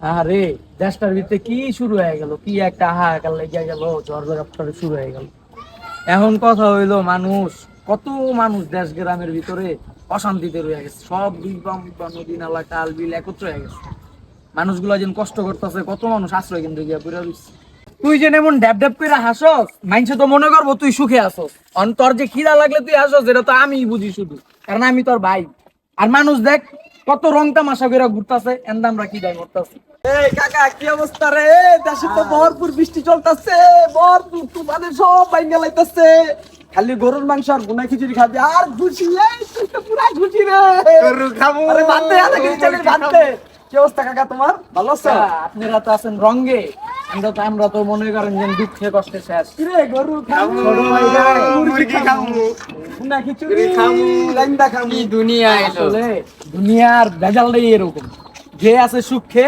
আরে দেশটার ভিতরে কি শুরু হয়ে গেল? কি একটা হাহাকার লেগে গেল, ঝড় শুরু হয়ে গেল। এখন কথা হইল, মানুষ, কত মানুষ দেশ গ্রামের ভিতরে অশান্তিতে রয়ে গেছে। সব দুই বা নদী, নালা কাল বিল একত্র হয়ে গেছে। মানুষগুলো যেন কষ্ট করতেছে, কত মানুষ আশ্রয় কেন্দ্রে গিয়া পড়ে রইছে। তুই যেন এমন ড্যাব ড্যাব করে হাসস মাইনসে তো মনে করব তুই সুখে আসস। অন তোর যে খিদা লাগলে তুই হাসস, এটা তো আমিই বুঝি শুধু। কারণ আমি তোর ভাই। আর মানুষ দেখ কত রং তামাশা করে ঘুরতাছে এন্দাম আমরা কি মরতেছে। এই কাকা কি অবস্থা রে? দেশে তো ভরপুর বৃষ্টি চলতেছে ভরপুর তুফানে সব বাইঙ্গা লাইতাছে। খালি গরুর মাংস আর গুনা খিচুড়ি খাবি আর ঘুষি এই তুই তো পুরা ঘুষি রে। গরু খাব আরে বাদ দে বাদ দে। কি অবস্থা কাকা তোমার? ভালো আছো? আপনারা তো আছেন রঙ্গে। আমরা তো আমরা তো মনে করেন যে দুঃখে কষ্টে শেষ। কিরে গরু খাব ছোট ভাই রে, মুরগি খাব গুনা খিচুড়ি। খাব। লাইন্দা খাব দুনিয়া আসলে দুনিয়ার ভেজালটাই এরকম। যে আছে সুখে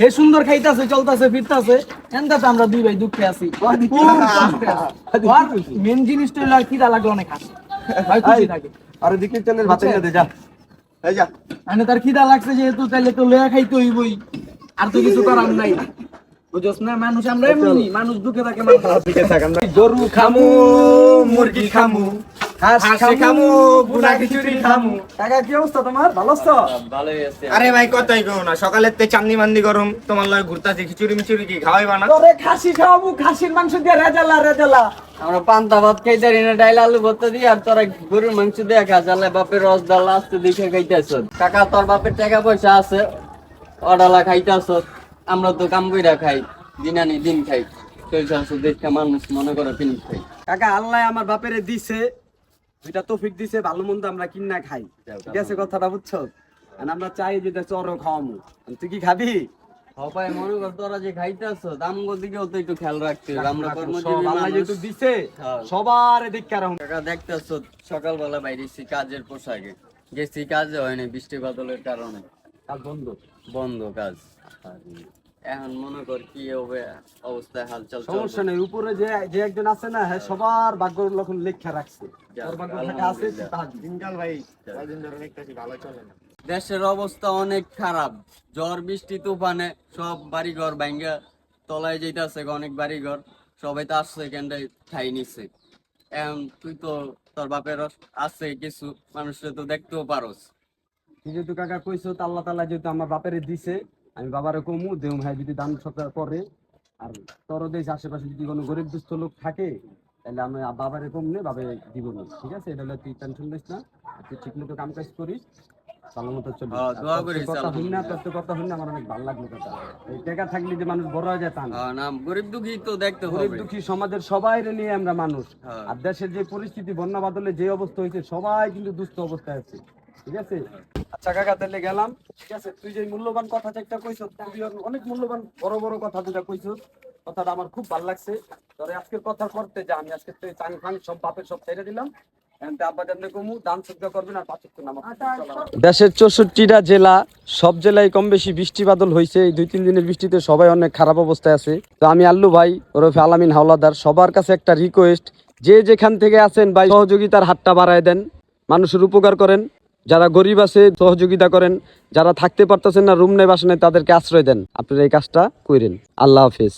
হে সুন্দর খাইতাছে চলতাছে ফিরতাছে এনটা তো আমরা দুই ভাই দুঃখে আছি। মেন জিনিসটা খিদা লাগলে অনেক থাকে। আর দিকে ভাত দে যা। এই যা। মানে তার খিদা লাগছে যেহেতু তাহলে তো লয়া খাইতে হইবই। আর তো কিছু করার নাই। বুঝছ না? মানুষ আমরা এমনি মানুষ দুঃখে থাকে মানুষ গরু খামু মুরগি খামু। হাঁস খামু বুনা খিচুড়ি খামু। কাকা কি অবস্থা তোমার? আরে ভাই কতই না সকালের তে চান্দি মান্দি গরম তোমার লয় ঘুরতাছি খিচুড়ি মিচুড়ি কি খাওয়াই বানা তোরে খাসি খাওয়াবো খাসির মাংস দিয়ে রেজালা রেজালা। আমরা পান্তা ভাত খাইতে না ডাইল আলু ভর্তা দিয়ে আর তোরা গরুর মাংস দিয়ে খা জালে বাপের রস ডাল আসতে দেখে খাইতেছ। কাকা তোর বাপের টাকা পয়সা আছে অডালা খাইতেছ আমরা তো কাম কইরা খাই দিন আনি দিন খাই। চলছে আছে দেখে মানুষ মনে করে খাই। কাকা আল্লাহ আমার বাপেরে দিছে দুইটা তৌফিক দিছে ভালো মন্দ আমরা কিনা খাই। ঠিক আছে কথাটা বুঝছ? আমরা চাই যে চর খাওয়ামু তুই কি খাবি? সবাই মনে কর তোরা যে খাইতেছ দাম দিকেও তো একটু খেয়াল রাখতে আমরা কর্মজীবী আল্লাহ যেহেতু দিছে হ্যাঁ। সবার দিককার কাকা দেখতেছ সকালবেলা বাইরেছি কাজের পোশাকে। গেছি কাজে হয়নি বৃষ্টি বাদলের কারণে। কাজ বন্ধ। বন্ধ কাজ। এখন মনে কর কি হবে অবস্থায় হালচাল সমস্যা নেই উপরে যে যে একজন আছে না হ্যাঁ সবার ভাগ্য লক্ষণ লেখা রাখছে। তোর ভাগ্য লেখা আছে তুই তা দিবি। দিনকাল ভাই কয়দিন ধরে দেখতেছি ভালো চলে না। দেশের অবস্থা অনেক খারাপ। ঝড় বৃষ্টি তুফানে সব বাড়িঘর ভাঙ্গা তলায় যেতেছে অনেক বাড়িঘর। সবাই তো আসছে কেন্দ্রে ঠাই নিচ্ছে এখন তুই তো তোর বাপের আছে কিছু মানুষের তো দেখতেও পারস। তুই যেহেতু কাকা কইছো তো আল্লাহ তাআলা যেহেতু আমার বাপেরে দিছে আমি বাবারে কমু দেউম ভাই যদি দান সৎকার করে আর তোর দেশ আশেপাশে যদি কোনো গরিব দুস্থ লোক থাকে তাহলে আমি বাবারে কমনে বাবে দিব না ঠিক আছে? এটা হলে তুই টেনশন নিস না তুই ঠিক মতো কাম কাজ করিস ভালো মতো চলবি হ্যাঁ, তোর করিস, কথা শুনি না তোর কথা শুনি না আমার অনেক ভালো লাগল কথা এই টাকা থাকলে যে মানুষ বড় হয়ে যায় তা না। গরিব দুঃখী তো দেখতে গরিব দুঃখী সমাজের সবাই নিয়ে আমরা মানুষ। হ্যাঁ। আর দেশের যে পরিস্থিতি বন্যা বাদলে যে অবস্থা হয়েছে সবাই কিন্তু দুস্থ অবস্থায় আছে। ঠিক আছে? আচ্ছা কাকা তাহলে গেলাম। ঠিক আছে তুই যে মূল্যবান কথা একটা কইছ তুই অনেক মূল্যবান বড় বড় কথা যেটা কইছ কথাটা আমার খুব ভালো লাগছে। তোরে আজকের কথা করতে যা আমি আজকে তুই চাং ফাং সব বাপের সব ছেড়ে দিলাম। নামাজ দেশের চৌষট্টিটা জেলা সব জেলায় কম বেশি বৃষ্টি বাদল হয়েছে এই দুই তিন দিনের বৃষ্টিতে সবাই অনেক খারাপ অবস্থায় আছে। তো আমি আল্লু ভাই ওরফে আলামিন হাওলাদার সবার কাছে একটা রিকোয়েস্ট যে যেখান থেকে আছেন ভাই সহযোগিতার হাতটা বাড়ায় দেন মানুষের উপকার করেন। যারা গরিব আছে, সহযোগিতা করেন, যারা থাকতে পারতেছেন না, রুম নেই, বাসা নেই, তাদেরকে আশ্রয় দেন। আপনারা এই কাজটা করেন আল্লাহ হাফিজ।